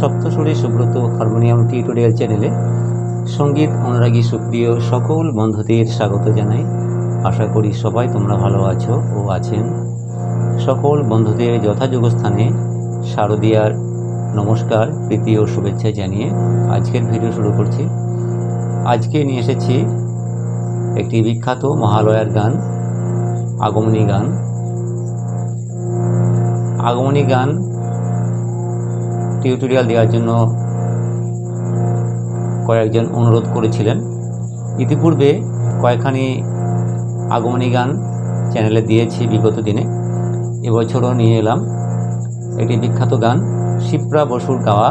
সপ্তস্বরী Subrata harmonium tutorial চ্যানেলে সংগীত অনুরাগী সুপ্রিয় সকল বন্ধুদের স্বাগত জানাই। আশা করি সবাই তোমরা ভালো আছো ও আছেন। সকল বন্ধুদের যথাযোগ্য স্থানে শারদীয়ার নমস্কার, প্রীতি ও শুভেচ্ছা জানিয়ে আজকের ভিডিও শুরু করছি। আজকে নিয়ে এসেছি একটি বিখ্যাত মহালয়ার গান, আগমনী গান। আগমনী গান টিউটোরিয়াল দেওয়ার জন্য কয়েকজন অনুরোধ করেছিলেন। ইতিপূর্বে কয়েকখানি আগমনী গান চ্যানেলে দিয়েছি বিগত দিনে। এবছরও নিয়ে এলাম। একটি বিখ্যাত গান, শিপ্রা বসুর গাওয়া,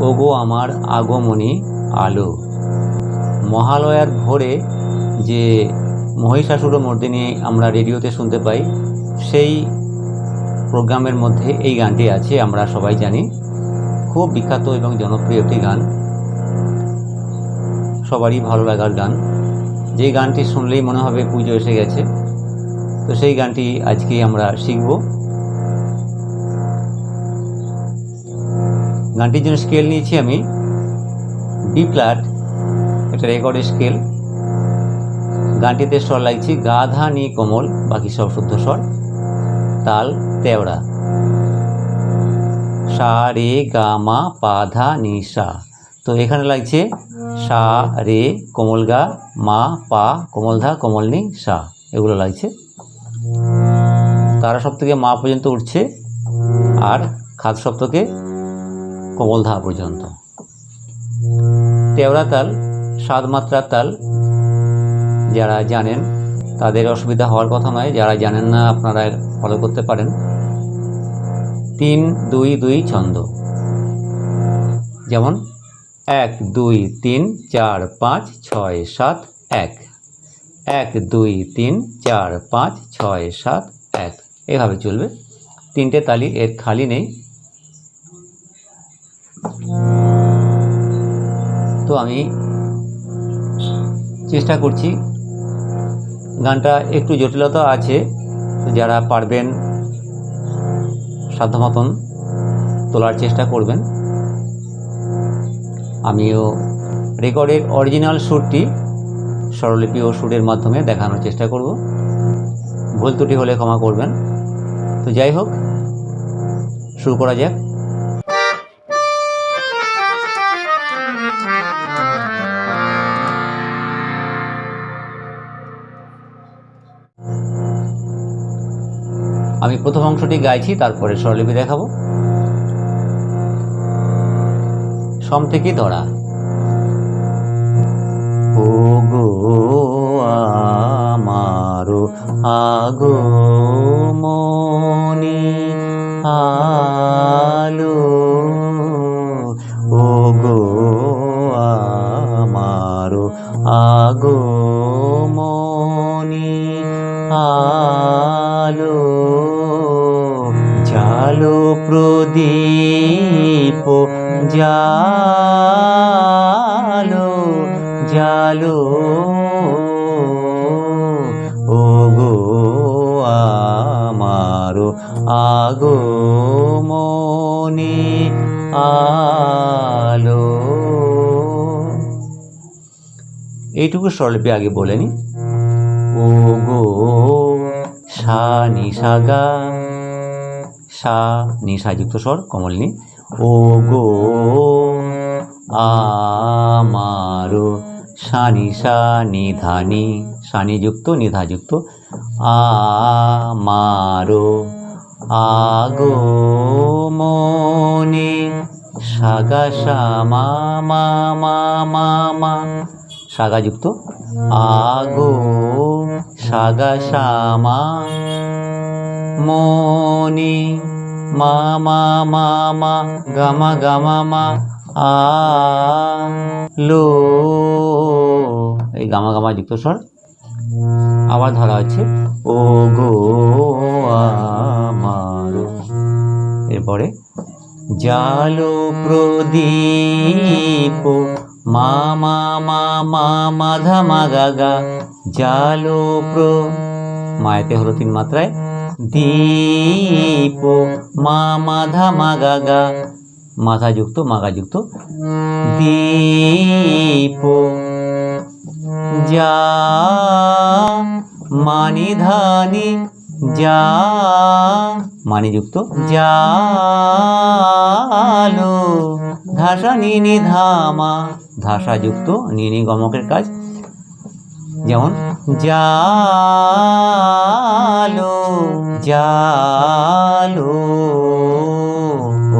ওগো আমার আগমনী আলো। মহালয়ার ভোরে যে মহিষাসুর মর্দিনী আমরা রেডিওতে শুনতে পাই, সেই প্রোগ্রামের মধ্যে এই গানটি আছে, আমরা সবাই জানি। খুব বিখ্যাত এবং জনপ্রিয় একটি গান। সবারই ভালো লাগার গান। যে গানটি শুনলেই মনে হবে পুজো এসে গেছে। তো সেই গানটি আজকে আমরা শিখব। গানটির জন্য স্কেল নিয়েছি আমি বি ফ্ল্যাট একটা রেকর্ডের স্কেল গানটিতে স্বর লাগছি গাধা নি কোমল, বাকি সব শুদ্ধ স্বর। তাল, তেওড়া। সা, রে, গা, মা, পা, ধা, নি, সা। তো এখানে লাগছে সা, রে, কোমল গা, মা, পা, কোমল ধা, কোমল নি, সা। এগুলো লাগছে। তারা সপ্তকে মা পর্যন্ত উঠছে আর খাদ সপ্তকে কোমল ধা পর্যন্ত। তেওড়া তাল সাত মাত্রার তাল, যারা জানেন তাদের অসুবিধা হওয়ার কথা নয়, যারা জানেন না আপনারা ফলো করতে পারেন। তিন, দুই দুই, ছন্দ। যেমন, এক, দুই, তিন, চার, পাঁচ, ছয়, সাত, এক। এক, দুই, তিন, চার, পাঁচ, ছয়, সাত, এক। এভাবে চলবে। তিনটে তালি এর খালি নেই। তো আমি চেষ্টা করছি। গানটা একটু জটিলতা আছে যারা পারবেন সাধ্য মতন তোলার চেষ্টা করবেন। আমিও রেকর্ডের অরিজিনাল সুরটি স্বরলিপি ও সুরের মাধ্যমে দেখানোর চেষ্টা করব। ভুল ত্রুটি হলে ক্ষমা করবেন। তো যাই হোক, শুরু করা যাক। আমি প্রথম অংশটি গাইছি তারপরে স্বরলিপি দেখাবো। সম থেকে ধরা আগো মনি আলো। এইটুকু স্বরলিপি আগে বলে নি। ও গো সা, নি, সা, গা। সা, নি সাযুক্ত স্বর কমলনি ও গো আমারো সানি সা নিধানি সানি যুক্ত নিধাযুক্ত আমারো। আগো মনে সাগা সা মা মা সাগাযুক্ত আগো সাগা সা মা মনি মা মা গামা গামা মা আ লো। এই গামা গামা যুক্ত স্বর। আবার ধরা হচ্ছে ও গো আমার এরপরে? জালো প্রদীপ মা মা মা মা মাধা মা গা গা। জালো প্র মায়েতে হলো তিন মাত্রায়। দীপ মা মাধা মা গা গা। মাথাযুক্ত, মাগাযুক্ত দীপ। যা মানি ধানি যা মানিযুক্ত জালো। ধাসা নিনি ধামা, ধাসাযুক্ত নিনি গমকের কাজ। যেমন জালো জালো,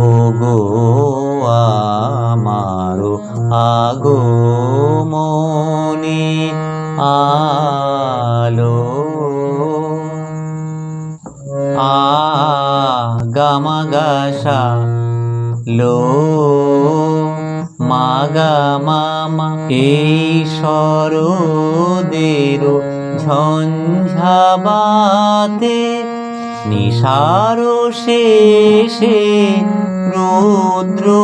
ও গো। আমারো আগো মনে আলো। আগামাগাসা লো মাগা মামা এই সরোদের ঝঞ্ঝাবাতে নিশারো শেষে রুদ্রবাতে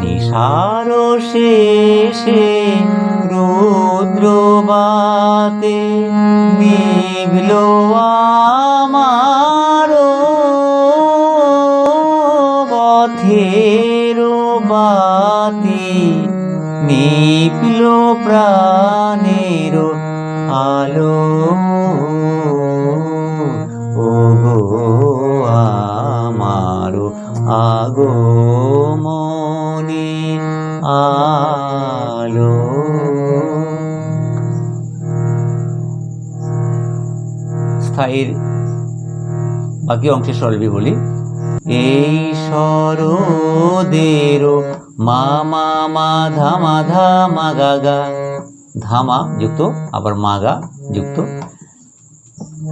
নিশারো শেষে রুদ্রবাতে নিভল আমারো পথের বাতি। নিপল প্রাণের আলো। আমারো আগো মনে আলো। স্থায়ীর বাকি অংশে স্বরবি বলি। এই সরোদের মা মা মা ধামা ধামা গাগা। ধামা যুক্ত, আবার মাগা যুক্ত।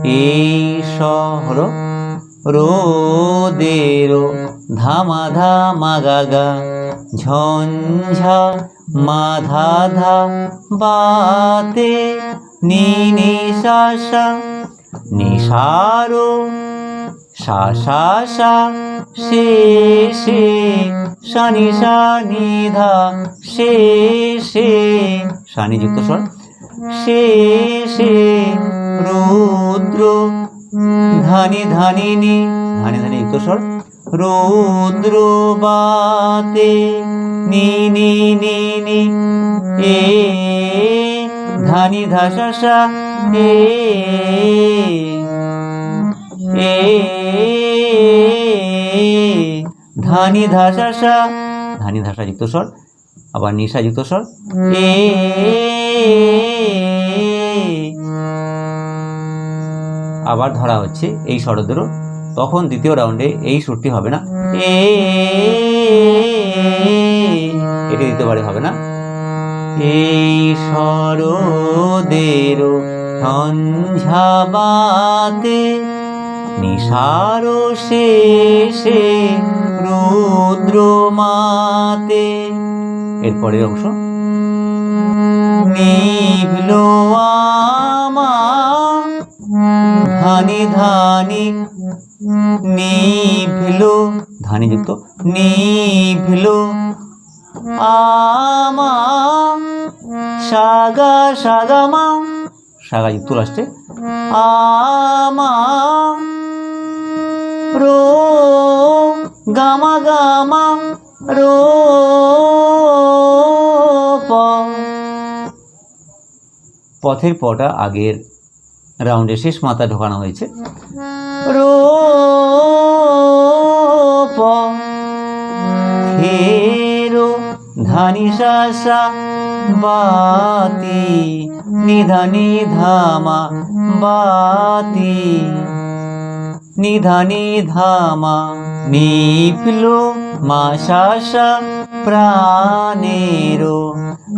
এই সর রোদের ধামা ধামা গাগা ঝঞ্ঝা মাধা ধা বাতে নি নি সা সা নিশারো সা সা সা শে শে শানি শানি ধা শে শে শানি যুক্ত স্বর শে শে রুদ্র, ধানি ধানি নি ধানি ধানি যুক্ত স্বর রৌদ্র বাতে নি নি নি নি, এ, ধানি ধাসা এ এ, ধানি ধাসা ধানি ধাসা যুক্ত স্বর, আবার নিশা যুক্ত স্বর, এ, আবার ধরা হচ্ছে এই স্বরদেরও তখন দ্বিতীয় রাউন্ডে এই সুরটি হবে না। এটি দ্বিতীয়বারে হবে না। এই সরোদের ঝঞ্ঝাবাতে নিশারো শেষে রুদ্র মাতে। এরপরের অংশ। নিভল আমার ধানি ধানি নিভল ধানি যুক্ত নিভল আমা সাগা সাগামা সাগা যুক্ত লাস্টে আমা রো গামা গামা রো পথের পটা আগের রাউন্ডে শেষ মাথা ঢোকানো হয়েছে। রো থেরো ধানি সা বাতি, নিধানি ধামা বাতি, নিধানি ধামা নিপলো মাশাশা প্রাণেরো,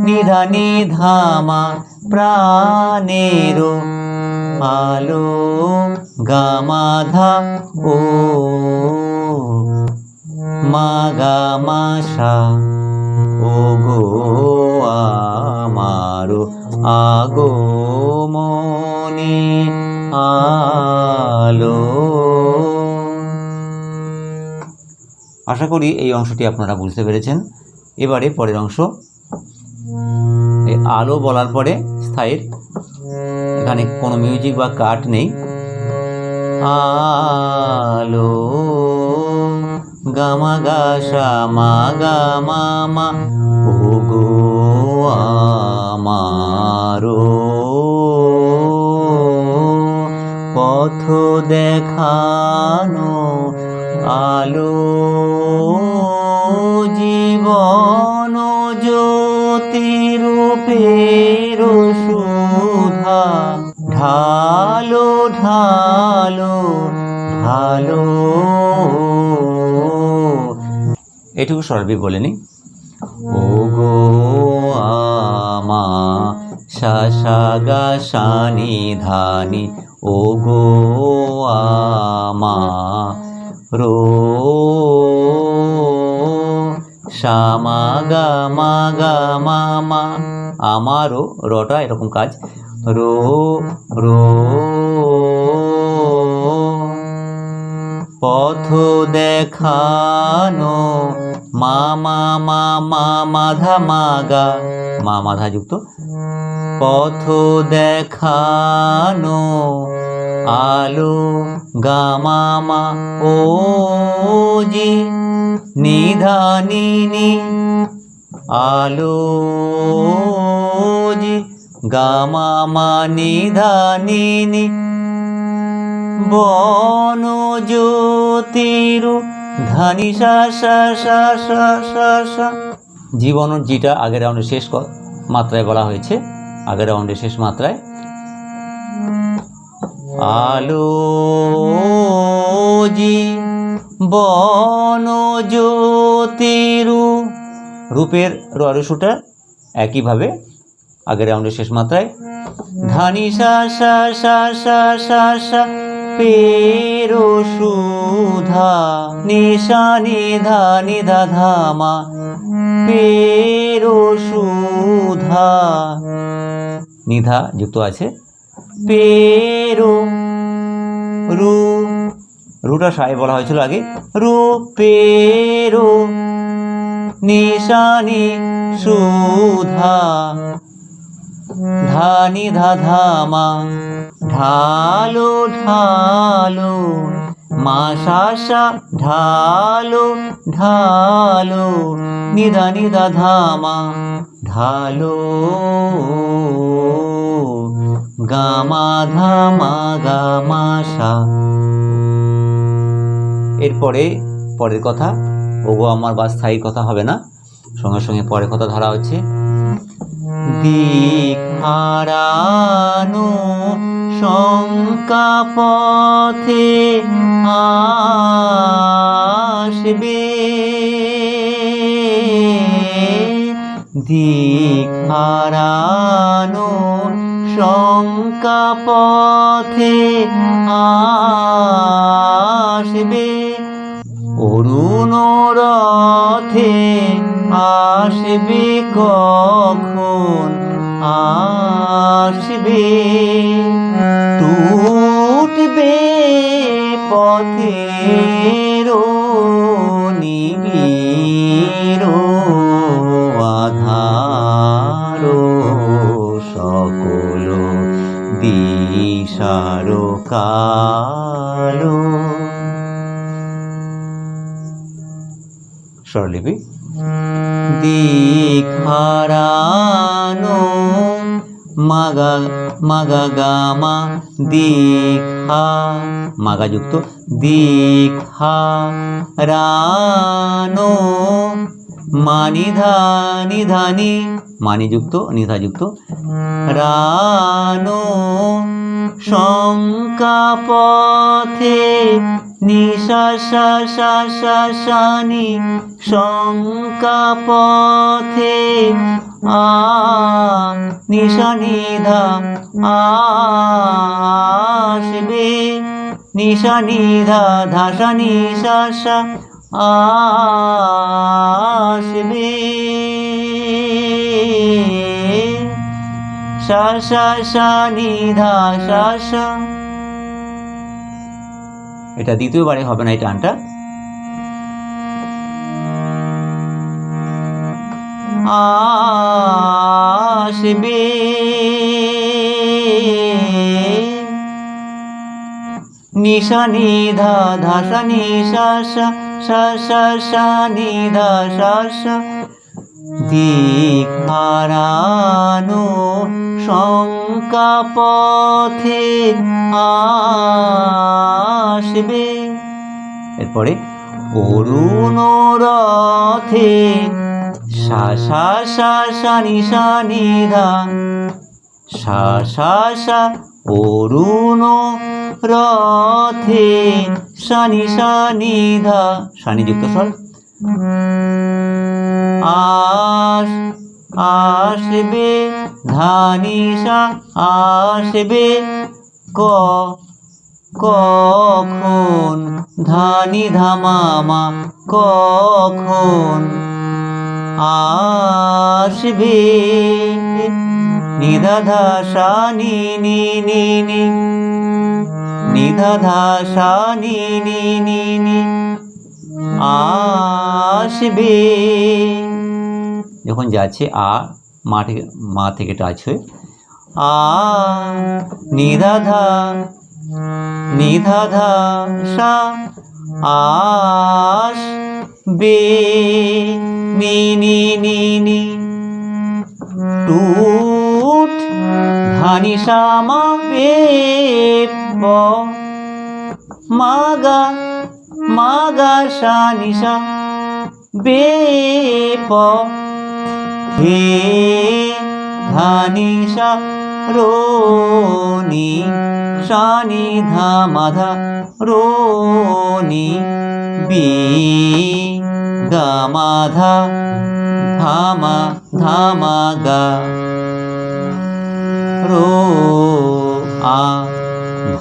নিধানি ধামা প্রাণেরো। আলো গামাধা ও মাগামাশা ও গো আমারো আগো মনে আলো আশা করি এই অংশটি আপনারা বুঝতে পেরেছেন। এবারে পরের অংশ। আলো বলার পরে স্থায়ীর এখানে কোনো মিউজিক বা কাট নেই। আলো, গামা গা, সা, মা, গা, মা মা, ও গো আমারো পথ দেখানো, আলো, জীবন জ্যোতিরূপের ঢালো ঢালো ঢালো। এটুকু সরবি বলেনি ও গো আমা, শা গা শানি ধানি ও গো আমা, রো শ্যামা গা, মা গা, মা মা। আমারও রটা এরকম কাজ। রো রো, পথ দেখানো, মা মা মা মা, মাধা, মাগা, মা, মাধা যুক্ত। পথ দেখানো, আলো গামা মা ও, জি নিধানিনি আলো, জি গামা মা নিধানিনি বন জ্যোতিরু ধানি জীবন যেটা আগের রাউন্ডের শেষ মাত্রায় বলা হয়েছে, আগের রাউন্ডের শেষ মাত্রায়। আলো জি বন জ্যোতিরু রূপের রসুটা একইভাবে আগের রাউন্ডের শেষ মাত্রায়। ধানি সা সা সা সা সা সা, পেরো সুধা নিশানি ধানি ধা ধামা, পেরো সুধা। নিধা যুক্ত আছে। পেরো রু, রুটা সাই বলা হয়েছিল আগে। রু, পেরো নিশানি সুধা। ধানি ধা ধামা ঢালো ঢালো, মা ঢালো ঢালো নিধা নিধা ধামা ঢালো, গামা ধামা গামা এরপরে পরের কথা, ওগো আমার বা স্থায়ী কথা হবে না। সঙ্গে সঙ্গে পরের কথা ধরা হচ্ছে। দিক শঙ্কা পথে আসবে। দিক শঙ্কা পথে আসবে। অরুণ রথে আসবে কখন? আসবে। টুটবে পথের নিবিড় আধার কালো স্বরলিপি? দিক হারানো মাগা মাগা গামা দিক হা মাগা যুক্ত দিক হা রানো মানি ধানি ধানি মানি যুক্ত নিধা যুক্ত রানো শঙ্কা পথে নিশা সা সা সা শঙ্কা পথে আ, নিশা নিধা আসবে। নিশা নিধা, ধাসা নিশা সা আসবে এটা দ্বিতীয়বারে হবে না এই টানটা? আসবে নিশা নিধা ধাসা নিশা সা সা সা সা নিধা সা সা দিক হারানো শঙ্কা পথে আসবে। এরপরে অরুণ রথে সা সা সা সা নি সা নি সা সা সা অরুণ রথে সানি সানি ধা, সানি যুক্ত স্বর আস, আসবে ধানিসা আসবে ক, কখন ধানি ধামামা, কখন আসবে নিধাধা সানি নি নি নি। নিধাধা সানি নি নি নি। আসবে। যখন যাচ্ছে, আ, মা থেকে মা থেকে টাচ হয়ে, আ, নিধাধা নিধাধা সা আস বে নি নি নি নি। টুট ধানি সামা বে। প মাগা মাগা সা নিশা বে প। হে ধানি সা রোনি সানি ধা মাধা রোনি, বি গা মাধা ধামা ধামা গা।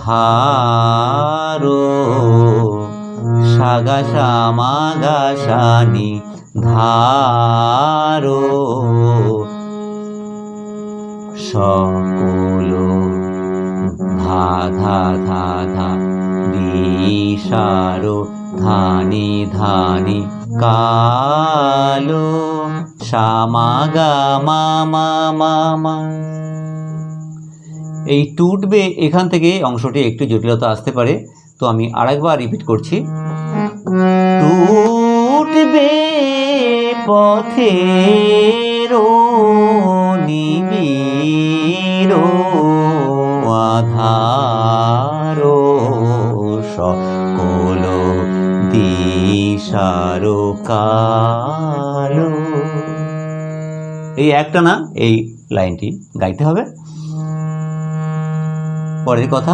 ভারো সাগা শ্যামা গা ধারো। সকল ধা ধা ধা ধা, দিশারো, ধানি ধানি, কালো। শ্যামা গা মা। এই টুটবে এখান থেকে অংশটি একটু জটিলতা আসতে পারে, তো আমি আরেকবার রিপিট করছি। টুটবে কালো। এই একটা না, এই লাইনটি গাইতে হবে। পরের কথা,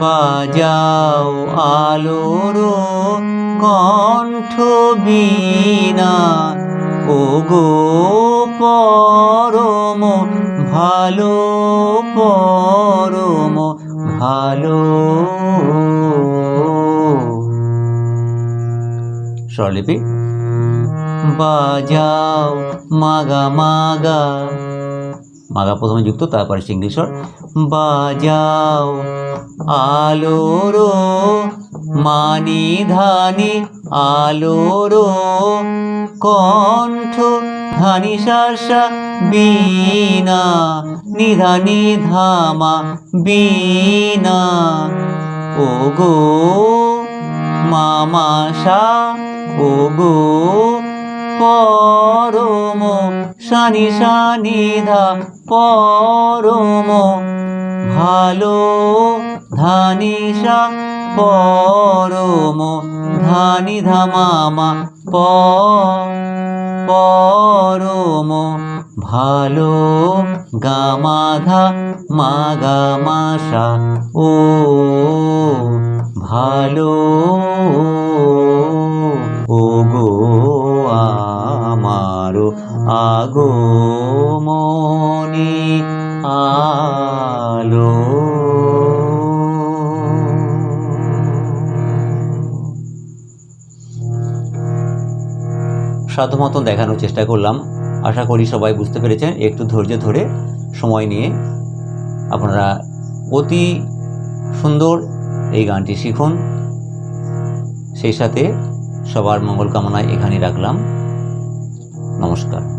বাজাও আলোর কণ্ঠ বীণা ও গো পরম, ভালো পরম, ভালো। স্বরলিপি, বাজাও মাগা মাগা মাগা প্রথমে যুক্ত, তারপরে সিঙ্গল স্বর বাজাও আলোর, মানি ধানি আলোর, কণ্ঠ ধানি শাসা বীণা নিধানি ধামা বীণা। ও গো মামাশা ও গো পরম শানি শানি ধা পরম। ভালো ধানি ধানিসা পরম। ধানি ধামামা প পরম। ভালো গামাধা মা গামাশা ও। ভালো সাধ্যমতন দেখানোর চেষ্টা করলাম। আশা করি সবাই বুঝতে পেরেছেন। একটু ধৈর্য ধরে সময় নিয়ে আপনারা অতি সুন্দর এই গানটি শিখুন। সেই সাথে সবার মঙ্গল কামনায় এখানে রাখলাম। নমস্কার।